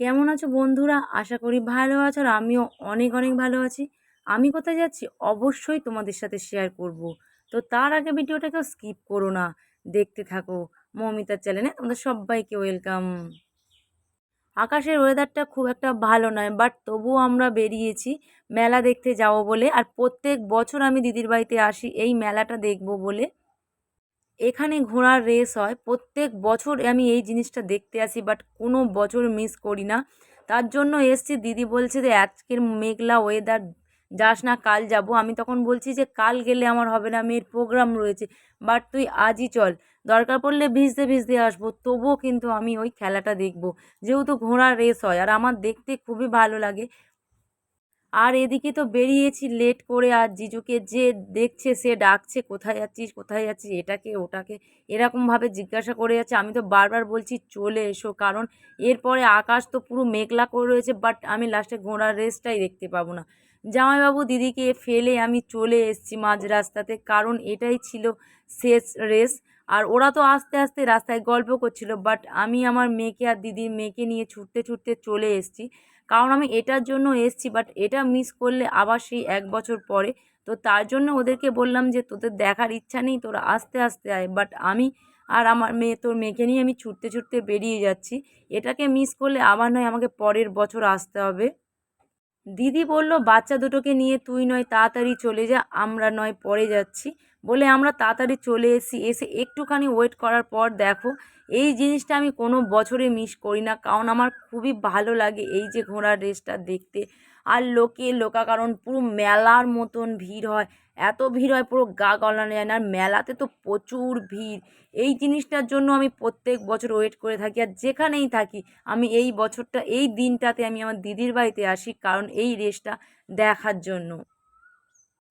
কেমন আছো বন্ধুরা? আশা করি ভালো আছো আর আমিও অনেক অনেক ভালো আছি। আমি কোথায় যাচ্ছি? অবশ্যই তোমাদের সাথে শেয়ার করব। তো তার আগে ভিডিওটাকেও স্কিপ করো না। দেখতে থাকো। মমিতার চ্যানেলে তোমাদের সবাইকে ওয়েলকাম আকাশের ওয়েদারটা খুব একটা ভালো নয় বাট তবুও আমরা বেরিয়েছি মেলা দেখতে যাব বলে। আর প্রত্যেক বছর আমি দিদির বাড়িতে আসি, এই মেলাটা দেখব বলে। এখানে ঘোড়ার রেস হয়। প্রত্যেক বছর আমি এই জিনিসটা দেখতে আসি বাট কোনো বছর মিস করি না। তার জন্য এসছি, দিদি বলছে যে, আজকের মেঘলা ওয়েদার যাস না, কাল যাব। আমি তখন বলছি যে, কাল গেলে আমার হবে না, মেয়ের প্রোগ্রাম রয়েছে বাট তুই আজই চল। দরকার পড়লে ভিজতে ভিজতে আসব, তবুও কিন্তু আমি ওই খেলাটা দেখব। যেহেতু ঘোড়ার রেস হয়, আর আমার দেখতে খুবই ভালো লাগে আর এদিকে তো বেরিয়েছি লেট করে, আর জিজুকে যে দেখছে, সে ডাকছে, কোথায় যাচ্ছিস? কোথায় যাচ্ছিস? এটাকে, ওটাকে এরকমভাবে জিজ্ঞাসা করে যাচ্ছে। আমি তো বারবার বলছি, চলে এসো। কারণ এরপরে আকাশ তো পুরো মেঘলা করে রয়েছে বাট আমি লাস্টে ঘোড়ার রেসটাই দেখতে পাবো না। জামাইবাবু দিদিকে ফেলে আমি চলে এসেছি মাঝ রাস্তাতে, কারণ এটাই ছিল শেষ রেস আর ওরা তো আস্তে আস্তে রাস্তায় গল্প করছিল বাট আমি আমার মেয়েকে আর দিদির মেয়েকে নিয়ে ছুটতে ছুটতে চলে এসেছি। কারণ আমি এটার জন্য এসছি বাট এটা মিস করলে আবার সেই এক বছর পরে। তো তার জন্য ওদেরকে বললাম যে, তোদের দেখার ইচ্ছা নেই, তোরা আস্তে আস্তে আয় বাট আমি আর আমার মেয়ে, তোর মেয়েকে নিয়ে আমি ছুটতে ছুটতে বেরিয়ে যাচ্ছি। এটাকে মিস করলে আবার নয়, আমাকে পরের বছর আসতে হবে। দিদি বলল, বাচ্চা দুটোকে নিয়ে তুই নয়, তাড়াতাড়ি চলে যা, আমরা নয়, পরে যাচ্ছি। বলে আমরা তাড়াতাড়ি চলে এসেছি। এসে একটুখানি ওয়েট করার পর দেখো এই জিনিসটা আমি কোনো বছরে মিস করি না। কারণ আমার খুবই ভালো লাগে এই যে ঘোড়ার রেসটা দেখতে। আর লোকে, লোকা, কারণ পুরো মেলার মতন ভিড় হয়। এত ভিড় হয়, পুরো গা গলানো যায় না। আর মেলাতে তো প্রচুর ভিড়। এই জিনিসটার জন্য আমি প্রত্যেক বছর ওয়েট করে থাকি। আর যেখানেই থাকি, আমি এই বছরটা, এই দিনটাতে আমি আমার দিদির বাড়িতে আসি কারণ এই রেসটা দেখার জন্য।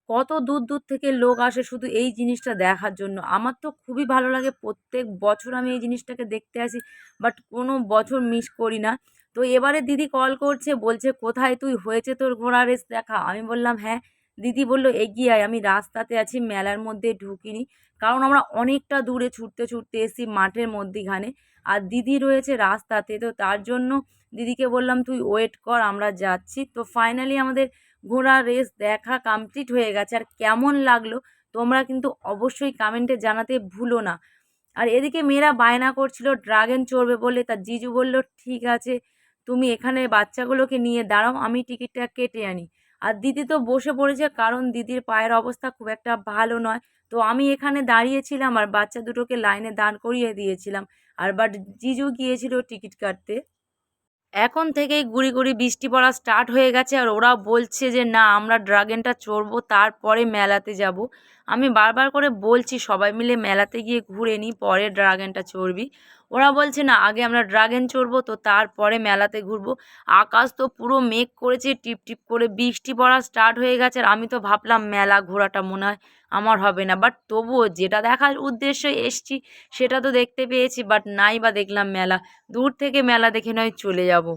কত দূর দূর থেকে লোক আসে শুধু এই জিনিসটা দেখার জন্য। আমার তো খুবই ভালো লাগে, প্রত্যেক বছর আমি এই জিনিসটাকে দেখতে আসি বাট কোনো বছর মিস করি না। তো এবারে দিদি কল করছে, বলছে, কোথায় তুই? হয়েছে তোর ঘোড়া রেস দেখা? আমি বললাম হ্যাঁ। দিদি বলল, এগিয়ে আয়, আমি রাস্তাতে আছি, মেলার মধ্যে ঢুকিনি। কারণ আমরা অনেকটা দূরে ছুটতে ছুটতে এসেছি মাঠের মধ্যিখানে, আর দিদি রয়েছে রাস্তাতে। তো তার জন্য দিদিকে বললাম, তুই ওয়েট কর, আমরা যাচ্ছি। তো ফাইনালি আমাদের ঘোড়ার রেস দেখা কমপ্লিট হয়ে গেছে। আর কেমন লাগল তোমরা কিন্তু অবশ্যই কমেন্টে জানাতে ভুলো না। আর এদিকে মেয়েরা বায়না করছিল ড্রাগন চড়বে বলে। তার জিজু বলল, ঠিক আছে, তুমি এখানে বাচ্চাগুলোকে নিয়ে দাঁড়াও, আমি টিকিটটা কেটে আনি। আর দিদি তো বসে পড়েছে, কারণ দিদির পায়ের অবস্থা খুব একটা ভালো নয়। তো আমি এখানে দাঁড়িয়েছিলাম আর বাচ্চা দুটোকে লাইনে দাঁড় করিয়ে দিয়েছিলাম। আর বাট জিজু গিয়েছিল টিকিট কাটতে। এখন থেকেই গুড়ি গুড়ি বৃষ্টি পড়া স্টার্ট হয়ে গেছে আর ওরা বলছে যে, না, আমরা ড্রাগনটা চড়বো, তারপরে মেলাতে যাব। আমি বারবার করে বলছি, সবাই মিলে মেলাতে গিয়ে ঘুরে নিই পরে ড্রাগনটা চড়বি। ওরা বলছে, না, আগে আমরা ড্রাগন চড়বো, তো তারপরে মেলাতে ঘুরবো। আকাশ তো পুরো মেঘ করেছে, টিপ টিপ করে বৃষ্টি পড়া স্টার্ট হয়ে গেছে। আর আমি তো ভাবলাম, মেলা ঘোরাটা মনে হয় আমার হবে না। বাট তবুও যেটা দেখার উদ্দেশ্যে এসছি, সেটা তো দেখতে পেয়েছি। বাট নাই বা দেখলাম মেলা। দূর থেকে মেলা দেখে নয়, চলে যাব।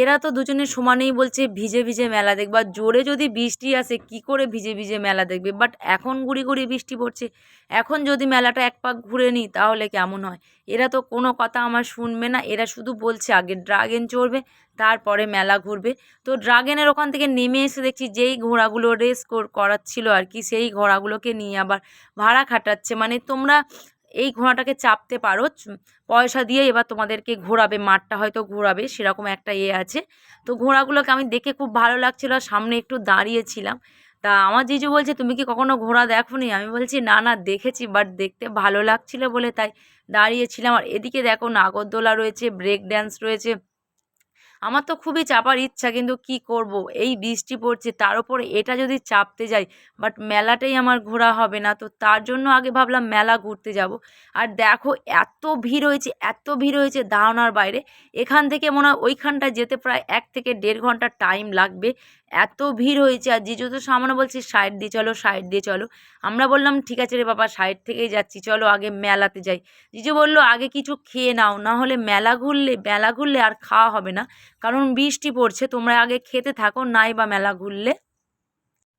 এরা তো দুজনে সমানেই বলছে ভিজে ভিজে মেলা দেখবে, জোরে যদি বৃষ্টি আসে কি করে ভিজে ভিজে মেলা দেখবে? বাট এখন গুড়ি গুড়ি বৃষ্টি পড়ছে। এখন যদি মেলাটা এক পাক ঘুরে নিই তাহলে কেমন হয়? এরা তো কোনো কথা আমার শুনবে না, এরা শুধু বলছে আগে ড্রাগন চড়বে, তারপরে মেলা ঘুরবে। তো ড্রাগনের ওখান থেকে নেমে এসে দেখছি যেই ঘোড়াগুলো রেস করাচ্ছিল আর কি, সেই ঘোড়াগুলোকে নিয়ে আবার ভাড়া খাটাচ্ছে। মানে তোমরা এই ঘোড়াটাকে চাপতে পারো। পয়সা দিয়ে এবার তোমাদেরকে ঘোরাবে, মাঠটা হয়তো ঘোরাবে, সেরকম একটা ইয়ে আছে। তো ঘোড়াগুলোকে আমি দেখে খুব ভালো লাগছিল সামনে একটু দাঁড়িয়েছিলাম। তা আমার জিজু বলছে, তুমি কি কখনো ঘোড়া দেখো নি আমি বলছি, না না, দেখেছি বাট দেখতে ভালো লাগছিল বলে তাই দাঁড়িয়েছিলাম। আর এদিকে দেখো নাগরদোলা রয়েছে ব্রেক ড্যান্স রয়েছে। আমার তো খুবই চাপার ইচ্ছা, কিন্তু কি করব? এই বৃষ্টি পড়ছে, তার ওপর এটা যদি চাপতে যাই বাট মেলাটাই আমার ঘোরা হবে না, তো তার জন্য আগে ভাবলাম মেলা ঘুরতে যাব। আর দেখো, এত ভিড় হয়েছে, এত ভিড় হয়েছে ধারণার বাইরে। এখান থেকে মনে হয় ওইখানটা যেতে প্রায় এক থেকে দেড় ঘণ্টা টাইম লাগবে। এত ভিড় হয়েছে আর জিজু তো সামনে বলছে, সাইড দিয়ে চলো, সাইড দিয়ে চলো। আমরা বললাম, ঠিক আছে রে বাবা, সাইড থেকেই যাচ্ছি, চলো আগে মেলাতে যাই। জিজু বলল, আগে কিছু খেয়ে নাও, না হলে মেলা ঘুরলে মেলা ঘুরলে আর খাওয়া হবে না। কারণ বৃষ্টি পড়ছে, তোমরা আগে খেতে থাকো, নাই বা মেলা ঘুরলে।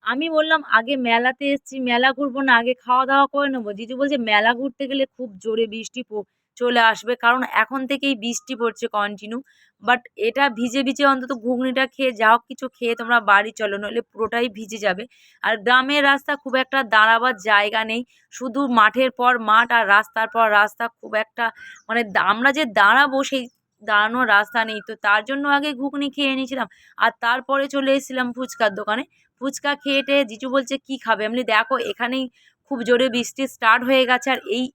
আমি বললাম, আগে মেলাতে এসছি, মেলা ঘুরবো না, আগে খাওয়া দাওয়া করে নেব। জিজু বলছে, মেলা ঘুরতে গেলে খুব জোরে বৃষ্টি চলে আসবে। কারণ এখন থেকেই বৃষ্টি পড়ছে কন্টিনিউ বাট এটা ভিজে ভিজে অন্তত ঘুগনিটা খেয়ে যা হোক কিছু খেয়ে তোমরা বাড়ি চলো, নইলে পুরোটাই ভিজে যাবে। আর গ্রামের রাস্তা খুব একটা দাঁড়াবার জায়গা নেই, শুধু মাঠের পর মাঠ আর রাস্তার পর রাস্তা খুব একটা মানে আমরা যে দাঁড়াবো সেই দাঁড়ানোর রাস্তা নেই। তো তার জন্য আগে ঘুগনি খেয়ে নিয়েছিলাম, আর তারপরে চলে এসেছিলাম ফুচকার দোকানে। ফুচকা খেয়ে টেয়ে জিজু বলছে, কি খাবে? এমনি দেখো, এখানেই খুব জোরে বৃষ্টি স্টার্ট হয়ে গেছে, আর এই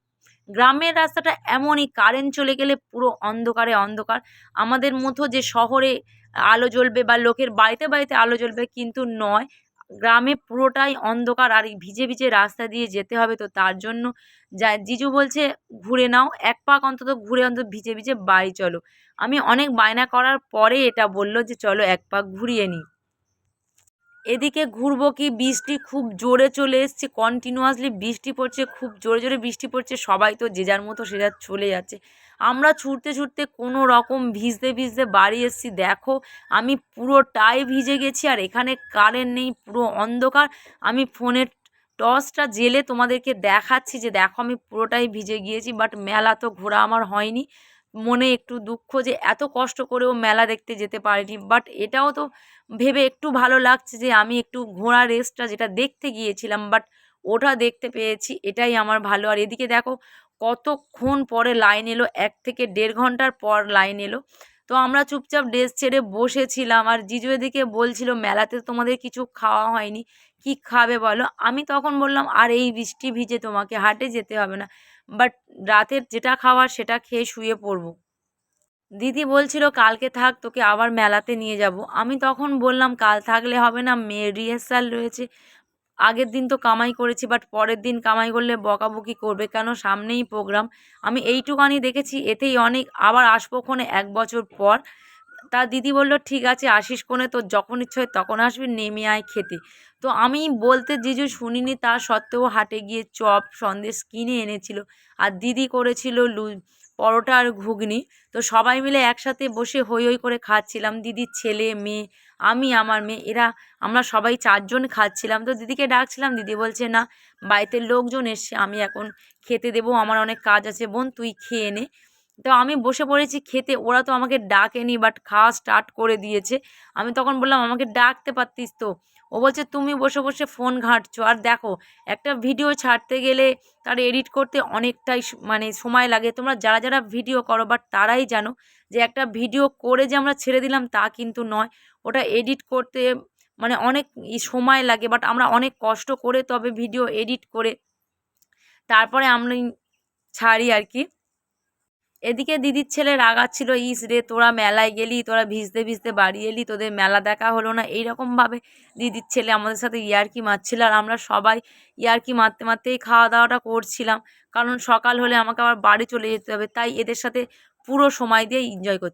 গ্রামের রাস্তাটা এমনই কারেন্ট চলে গেলে পুরো অন্ধকারে অন্ধকার। আমাদের মতো যে শহরে আলো জ্বলবে বা লোকের বাড়িতে বাড়িতে আলো জ্বলবে কিন্তু নয়, গ্রামে পুরোটাই অন্ধকার আর ভিজে ভিজে রাস্তা দিয়ে যেতে হবে তো তার জন্য যা জিজু বলছে, ঘুরে নাও, এক পাক অন্তত ঘুরে অন্তত ভিজে ভিজে বাড়ি চলো। আমি অনেক বায়না করার পরে এটা বলল যে, চলো এক পাক ঘুরিয়ে নিই। এদিকে ঘুরবো কি? বৃষ্টি খুব জোরে চলে এসছে কন্টিনিউয়াসলি বৃষ্টি পড়ছে, খুব জোরে জোরে বৃষ্টি পড়ছে, সবাই তো যে যার মতো সে যার চলে যাচ্ছে। আমরা ছুটতে ছুটতে কোনো রকম ভিজতে ভিজতে বাড়ি এসেছি, দেখো, আমি পুরোটাই ভিজে গেছি আর এখানে কারেন্ট নেই, পুরো অন্ধকার। আমি ফোনের টর্চটা জেলে তোমাদেরকে দেখাচ্ছি যে দেখো, আমি পুরোটাই ভিজে গিয়েছি বাট মেলা তো ঘোরা আমার হয়নি। মনে একটু দুঃখ যে এত কষ্ট করেও মেলা দেখতে যেতে পারিনি বাট এটাও তো ভেবে একটু ভালো লাগছে যে আমি একটু ঘোড়া রেসটা যেটা দেখতে গিয়েছিলাম বাট ওটা দেখতে পেয়েছি, এটাই আমার ভালো। আর এদিকে দেখো, কতক্ষণ পরে লাইন এলো, এক থেকে দেড় ঘণ্টার পর লাইন এলো। তো আমরা চুপচাপ ড্রেস ছেড়ে বসেছিলাম, আর জিজু এদিকে বলছিল, মেলাতে তোমাদের কিছু খাওয়া হয়নি, কি খাবে বলো? আমি তখন বললাম, আর এই বৃষ্টি ভিজে তোমাকে হাটে যেতে হবে না বাট রাতের যেটা খাওয়ার সেটা খেয়ে শুয়ে পড়ব। দিদি বলছিল, কালকে থাক, তোকে আবার মেলাতে নিয়ে যাব। আমি তখন বললাম, কাল থাকলে হবে না মেয়ের রিহার্সাল রয়েছে। আগের দিন তো কামাই করেছি বাট পরের দিন কামাই করলে বকাবকি করবে কেন? সামনেই প্রোগ্রাম আমি এইটুকানি দেখেছি, এতেই অনেক, আবার আসব ক্ষণে এক বছর পর। তা দিদি বলল, ঠিক আছে, আসিস কোণে তোর যখন ইচ্ছে হয় তখন আসবি, নেমে আয় খেতে। তো আমি বলতে জিজু শুনিনি, তা সত্ত্বেও হাটে গিয়ে চপ, সন্দেশ কিনে এনেছিল। আর দিদি করেছিল লু পরোটা আর ঘুগনি। তো সবাই মিলে একসাথে বসে হই হই করে খাচ্ছিলাম। দিদির ছেলে, মেয়ে, আমি, আমার মেয়ে, এরা, আমরা সবাই চারজন খাচ্ছিলাম। তো দিদিকে ডাকছিলাম, দিদি বলছে, না, বাড়িতে লোকজন এসছে, আমি এখন খেতে দেবো, আমার অনেক কাজ আছে, বোন, তুই খেয়ে নে। তো আমি বসে পড়েছি খেতে, ওরা তো আমাকে ডাকেনি বাট খাওয়া স্টার্ট করে দিয়েছে। আমি তখন বললাম, আমাকে ডাকতে পারতিস তো? ও বলছে, তুমি বসে বসে ফোন ঘাঁটছো। আর দেখো, একটা ভিডিও ছাড়তে গেলে তার এডিট করতে অনেকটাই মানে সময় লাগে। তোমরা যারা যারা ভিডিও করো বাট তারাই জানো যে একটা ভিডিও করে যে আমরা ছেড়ে দিলাম তা কিন্তু নয়। ওটা এডিট করতে মানে অনেক সময় লাগে, বাট আমরা অনেক কষ্ট করে তবে ভিডিও এডিট করে তারপরে আমি ছাড়ি আর কি। এদিকে দিদির ছেলে রাগাচ্ছিল, ইস রে, তোরা মেলায় গেলি, তোরা ভিজতে ভিজতে বাড়ি এলি, তোদের মেলা দেখা হলো না। এইরকমভাবে দিদির ছেলে আমাদের সাথে ইয়ার্কি মারছিল আর আমরা সবাই ইয়ার্কি মারতে মারতেই খাওয়া দাওয়াটা করছিলাম। কারণ সকাল হলে আমাকে আবার বাড়ি চলে যেতে হবে, তাই এদের সাথে পুরো সময় দিয়ে এনজয় করতে